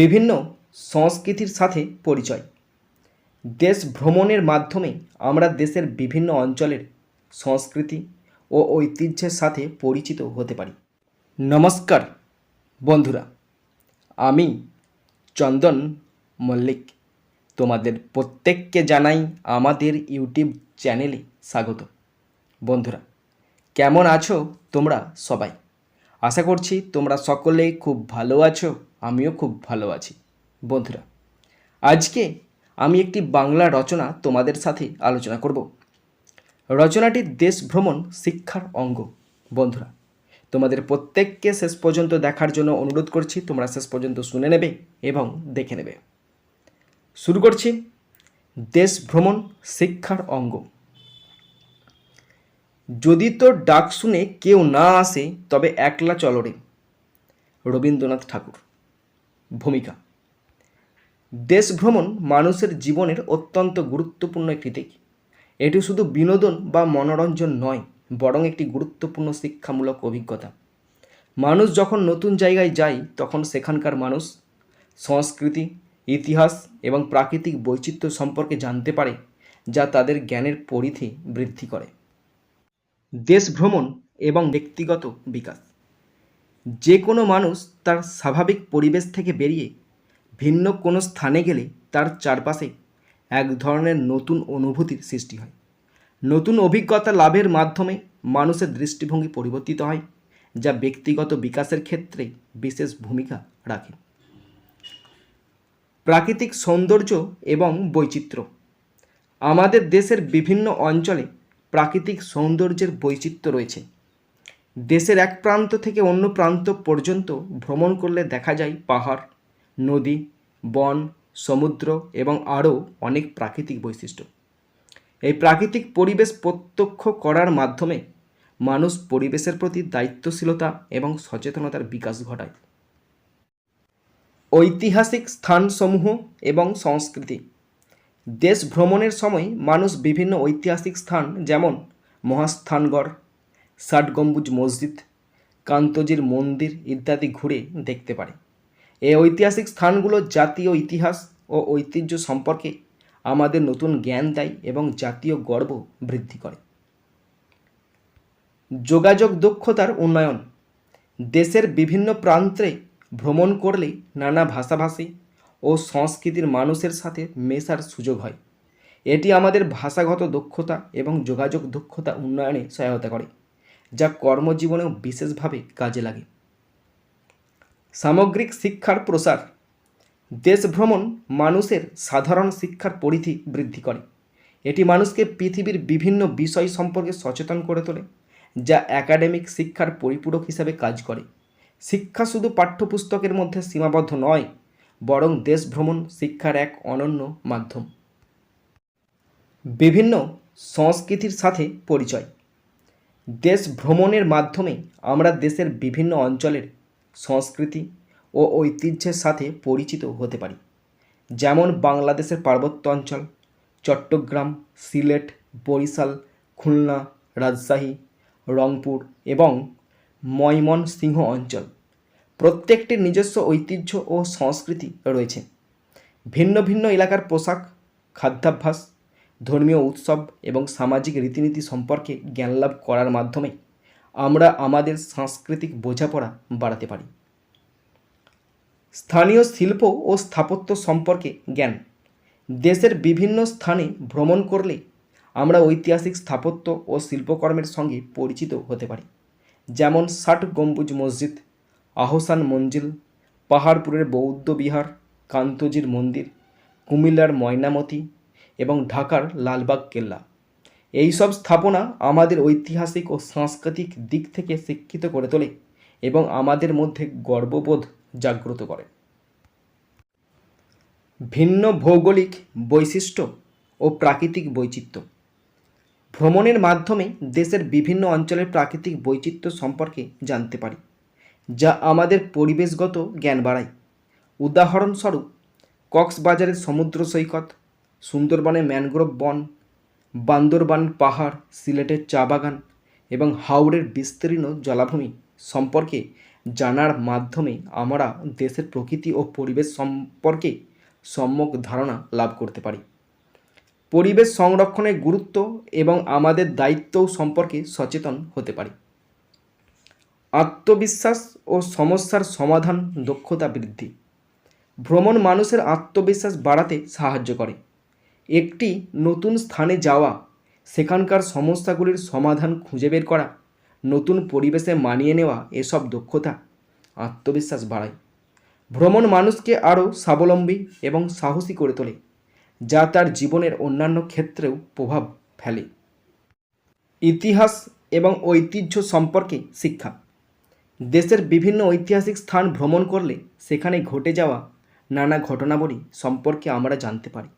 বিভিন্ন সংস্কৃতির সাথে পরিচয়। দেশ ভ্রমণের মাধ্যমে আমরা দেশের বিভিন্ন অঞ্চলের সংস্কৃতি ও ঐতিহ্যের সাথে পরিচিত হতে পারি। নমস্কার বন্ধুরা, আমি চন্দন মল্লিক। তোমাদের প্রত্যেককে জানাই আমাদের ইউটিউব চ্যানেলে স্বাগত। বন্ধুরা, কেমন আছো তোমরা সবাই? আশা করছি তোমরা সকলেই খুব ভালো আছো। আমিও খুব ভালো আছি। বন্ধুরা, আজকে আমি একটি বাংলা রচনা তোমাদের সাথে আলোচনা করব। রচনাটি দেশ ভ্রমণ শিক্ষার অঙ্গ। বন্ধুরা, তোমাদের প্রত্যেককে শেষ পর্যন্ত দেখার জন্য অনুরোধ করছি, তোমরা শেষ পর্যন্ত শুনে নেবে এবং দেখে নেবে। শুরু করছি। দেশ ভ্রমণ শিক্ষার অঙ্গ। যদি তোর ডাক শুনে কেউ না আসে, তবে একলা চলরে রবীন্দ্রনাথ ঠাকুর। ভূমিকা। দেশ ভ্রমণ মানুষের জীবনের অত্যন্ত গুরুত্বপূর্ণ একটি দিক। এটি শুধু বিনোদন বা মনোরঞ্জন নয়, বরং একটি গুরুত্বপূর্ণ শিক্ষামূলক অভিজ্ঞতা। মানুষ যখন নতুন জায়গায় যায়, তখন সেখানকার মানুষ সংস্কৃতি, ইতিহাস এবং প্রাকৃতিক বৈচিত্র্য সম্পর্কে জানতে পারে, যা তাদের জ্ঞানের পরিধি বৃদ্ধি করে। দেশ ভ্রমণ এবং ব্যক্তিগত বিকাশ। যে কোনো মানুষ তার স্বাভাবিক পরিবেশ থেকে বেরিয়ে ভিন্ন কোনো স্থানে গেলে তার চারপাশে এক ধরনের নতুন অনুভূতির সৃষ্টি হয়। নতুন অভিজ্ঞতা লাভের মাধ্যমে মানুষের দৃষ্টিভঙ্গি পরিবর্তিত হয়, যা ব্যক্তিগত বিকাশের ক্ষেত্রে বিশেষ ভূমিকা রাখে। প্রাকৃতিক সৌন্দর্য এবং বৈচিত্র্য। আমাদের দেশের বিভিন্ন অঞ্চলে প্রাকৃতিক সৌন্দর্যের বৈচিত্র্য রয়েছে। দেশের এক প্রান্ত থেকে অন্য প্রান্ত পর্যন্ত ভ্রমণ করলে দেখা যায় পাহাড়, নদী, বন, সমুদ্র এবং আরও অনেক প্রাকৃতিক বৈশিষ্ট্য। এই প্রাকৃতিক পরিবেশ প্রত্যক্ষ করার মাধ্যমে মানুষ পরিবেশের প্রতি দায়িত্বশীলতা এবং সচেতনতার বিকাশ ঘটায়। ঐতিহাসিক স্থানসমূহ এবং সংস্কৃতি। দেশ ভ্রমণের সময় মানুষ বিভিন্ন ঐতিহাসিক স্থান যেমন মহাস্থানগড় ষাট গম্বুজ মসজিদ, কান্তজির মন্দির ইত্যাদি ঘুরে দেখতে পারে। এই ঐতিহাসিক স্থানগুলো জাতীয় ইতিহাস ও ঐতিহ্য সম্পর্কে আমাদের নতুন জ্ঞান দেয় এবং জাতীয় গর্ব বৃদ্ধি করে। যোগাযোগ দক্ষতার উন্নয়ন। দেশের বিভিন্ন প্রান্তে ভ্রমণ করলে নানা ভাষাভাষী ও সংস্কৃতির মানুষের সাথে মেশার সুযোগ হয়। এটি আমাদের ভাষাগত দক্ষতা এবং যোগাযোগ দক্ষতা উন্নয়নে সহায়তা করে। যা কর্মজীবনেও বিশেষভাবে কাজে লাগে। সামগ্রিক শিক্ষার প্রসার, দেশ ভ্রমণ মানুষের সাধারণ শিক্ষার পরিধি বৃদ্ধি করে। এটি মানুষকে পৃথিবীর বিভিন্ন বিষয় সম্পর্কে সচেতন করে তোলে, যা একাডেমিক শিক্ষার পরিপূরক হিসাবে কাজ করে। শিক্ষা শুধু পাঠ্যপুস্তকের মধ্যে সীমাবদ্ধ নয়, বরং দেশ ভ্রমণ শিক্ষার এক অনন্য মাধ্যম। বিভিন্ন সংস্কৃতির সাথে পরিচয়। দেশ ভ্রমণের মাধ্যমে আমরা দেশের বিভিন্ন অঞ্চলের সংস্কৃতি ও ঐতিহ্যের সাথে পরিচিত হতে পারি। যেমন বাংলাদেশের পার্বত্য অঞ্চল, চট্টগ্রাম, সিলেট, বরিশাল, খুলনা, রাজশাহী, রংপুর এবং ময়মনসিংহ অঞ্চল। প্রত্যেকটির নিজস্ব ঐতিহ্য ও সংস্কৃতি রয়েছে। ভিন্ন ভিন্ন এলাকার পোশাক, খাদ্যাভ্যাস ধর্মীয় উৎসব এবং সামাজিক রীতিনীতি সম্পর্কে জ্ঞান লাভ করার মাধ্যমে আমরা আমাদের সাংস্কৃতিক বোঝাপড়া বাড়াতে পারি। স্থানীয় শিল্প ও স্থাপত্য সম্পর্কে জ্ঞান। দেশের বিভিন্ন স্থানে ভ্রমণ করলে আমরা ঐতিহাসিক স্থাপত্য ও শিল্পকর্মের সঙ্গে পরিচিত হতে পারি। যেমন ষাট গম্বুজ মসজিদ, আহসান মঞ্জিল, পাহাড়পুরের বৌদ্ধ বিহার, কান্তজির মন্দির, কুমিল্লার ময়নামতি এবং ঢাকার লালবাগ কেল্লা। এই সব স্থাপনা আমাদের ঐতিহাসিক ও সাংস্কৃতিক দিক থেকে শিক্ষিত করে তোলে এবং আমাদের মধ্যে গর্ববোধ জাগ্রত করে। ভিন্ন ভৌগোলিক বৈশিষ্ট্য ও প্রাকৃতিক বৈচিত্র্য। ভ্রমণের মাধ্যমে দেশের বিভিন্ন অঞ্চলের প্রাকৃতিক বৈচিত্র্য সম্পর্কে জানতে পারি, যা আমাদের পরিবেশগত জ্ঞান বাড়ায়। উদাহরণস্বরূপ, কক্সবাজারের সমুদ্র সৈকত সুন্দরবনের ম্যানগ্রোভ বন, বান্দরবান পাহাড়, সিলেটের চা বাগান এবং হাওড়ের বিস্তীর্ণ জলাভূমি সম্পর্কে জানার মাধ্যমে আমরা দেশের প্রকৃতি ও পরিবেশ সম্পর্কে সম্যক ধারণা লাভ করতে পারি। পরিবেশ সংরক্ষণের গুরুত্ব এবং আমাদের দায়িত্ব সম্পর্কে সচেতন হতে পারি। আত্মবিশ্বাস ও সমস্যার সমাধান দক্ষতা বৃদ্ধি। ভ্রমণ মানুষের আত্মবিশ্বাস বাড়াতে সাহায্য করে। একটি নতুন স্থানে যাওয়া, সেখানকার সমস্যাগুলির সমাধান খুঁজে বের করা, নতুন পরিবেশে মানিয়ে নেওয়া এসব দক্ষতা, আত্মবিশ্বাস বাড়ায়। ভ্রমণ মানুষকে আরও স্বাবলম্বী এবং সাহসী করে তোলে, যা তার জীবনের অন্যান্য ক্ষেত্রেও প্রভাব ফেলে। ইতিহাস এবং ঐতিহ্য সম্পর্কে শিক্ষা। দেশের বিভিন্ন ঐতিহাসিক স্থান ভ্রমণ করলে সেখানে ঘটে যাওয়া নানা ঘটনাবলী সম্পর্কে আমরা জানতে পারি।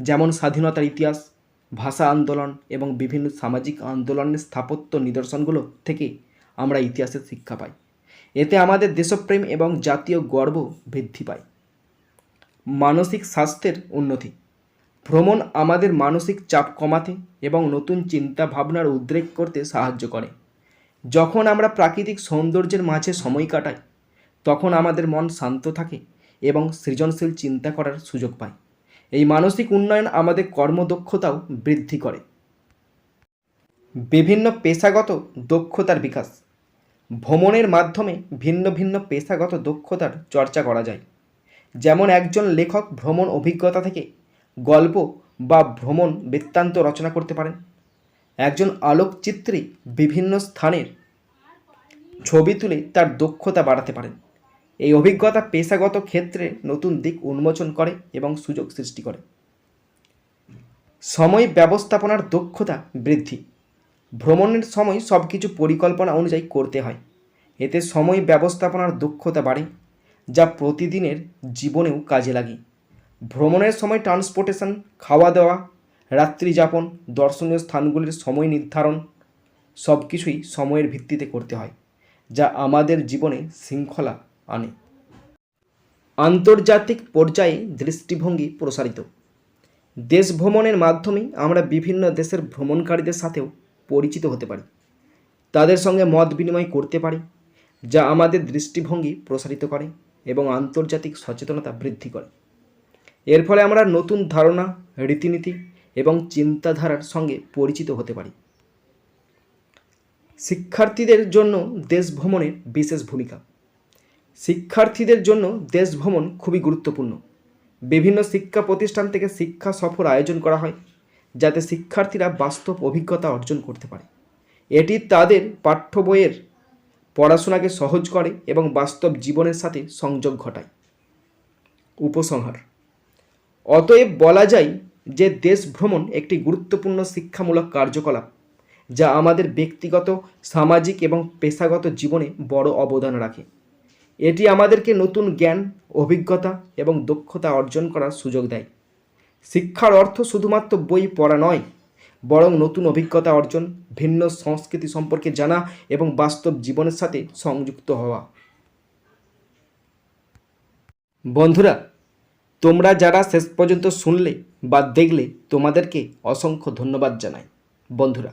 যেমন স্বাধীনতার ইতিহাস, ভাষা আন্দোলন এবং বিভিন্ন সামাজিক আন্দোলনের স্থাপত্য নিদর্শনগুলো থেকে আমরা ইতিহাসের শিক্ষা পাই। এতে আমাদের দেশপ্রেম এবং জাতীয় গর্ব বৃদ্ধি পায়। মানসিক স্বাস্থ্যের উন্নতি। ভ্রমণ আমাদের মানসিক চাপ কমাতে এবং নতুন চিন্তা ভাবনার উদ্রেক করতে সাহায্য করে। যখন আমরা প্রাকৃতিক সৌন্দর্যের মাঝে সময় কাটাই, তখন আমাদের মন শান্ত থাকে এবং সৃজনশীল চিন্তা করার সুযোগ পায় এই মানসিক উন্নয়ন আমাদের কর্মদক্ষতাও বৃদ্ধি করে। বিভিন্ন পেশাগত দক্ষতার বিকাশ। ভ্রমণের মাধ্যমে ভিন্ন ভিন্ন পেশাগত দক্ষতার চর্চা করা যায়। যেমন একজন লেখক ভ্রমণ অভিজ্ঞতা থেকে গল্প বা ভ্রমণ বৃত্তান্ত রচনা করতে পারেন। একজন আলোকচিত্রী বিভিন্ন স্থানের ছবি তুলে তার দক্ষতা বাড়াতে পারেন। এই অভিজ্ঞতা পেশাগত ক্ষেত্রে নতুন দিক উন্মোচন করে এবং সুযোগ সৃষ্টি করে। সময় ব্যবস্থাপনার দক্ষতা বৃদ্ধি। ভ্রমণের সময় সব কিছু পরিকল্পনা অনুযায়ী করতে হয়। এতে সময় ব্যবস্থাপনার দক্ষতা বাড়ে, যা প্রতিদিনের জীবনেও কাজে লাগে। ভ্রমণের সময় ট্রান্সপোর্টেশন খাওয়া দাওয়া রাত্রিযাপন দর্শনীয় স্থানগুলির সময় নির্ধারণ সব কিছুই সময়ের ভিত্তিতে করতে হয়, যা আমাদের জীবনে শৃঙ্খলা আনে। আন্তর্জাতিক পর্যায়ে দৃষ্টিভঙ্গি প্রসারিত। দেশ ভ্রমণের মাধ্যমে আমরা বিভিন্ন দেশের ভ্রমণকারীদের সাথেও পরিচিত হতে পারি। তাদের সঙ্গে মত বিনিময় করতে পারি, যা আমাদের দৃষ্টিভঙ্গি প্রসারিত করে এবং আন্তর্জাতিক সচেতনতা বৃদ্ধি করে। এর ফলে আমরা নতুন ধারণা, রীতিনীতি এবং চিন্তাধারার সঙ্গে পরিচিত হতে পারি। শিক্ষার্থীদের জন্য দেশ ভ্রমণের বিশেষ ভূমিকা। শিক্ষার্থীদের জন্য দেশ ভ্রমণ খুবই গুরুত্বপূর্ণ। বিভিন্ন শিক্ষা প্রতিষ্ঠান থেকে শিক্ষা সফর আয়োজন করা হয়, যাতে শিক্ষার্থীরা বাস্তব অভিজ্ঞতা অর্জন করতে পারে। এটি তাদের পাঠ্য বইয়ের পড়াশোনাকে সহজ করে এবং বাস্তব জীবনের সাথে সংযোগ ঘটায়। উপসংহার। অতএব বলা যায় যে দেশ ভ্রমণ একটি গুরুত্বপূর্ণ শিক্ষামূলক কার্যকলাপ, যা আমাদের ব্যক্তিগত, সামাজিক এবং পেশাগত জীবনে বড় অবদান রাখে। এটি আমাদেরকে নতুন জ্ঞান, অভিজ্ঞতা এবং দক্ষতা অর্জন করার সুযোগ দেয়। শিক্ষার অর্থ শুধুমাত্র বই পড়া নয়, বরং নতুন অভিজ্ঞতা অর্জন, ভিন্ন সংস্কৃতি সম্পর্কে জানা এবং বাস্তব জীবনের সাথে সংযুক্ত হওয়া। বন্ধুরা, তোমরা যারা শেষ পর্যন্ত শুনলে বা দেখলে তোমাদেরকে অসংখ্য ধন্যবাদ জানাই। বন্ধুরা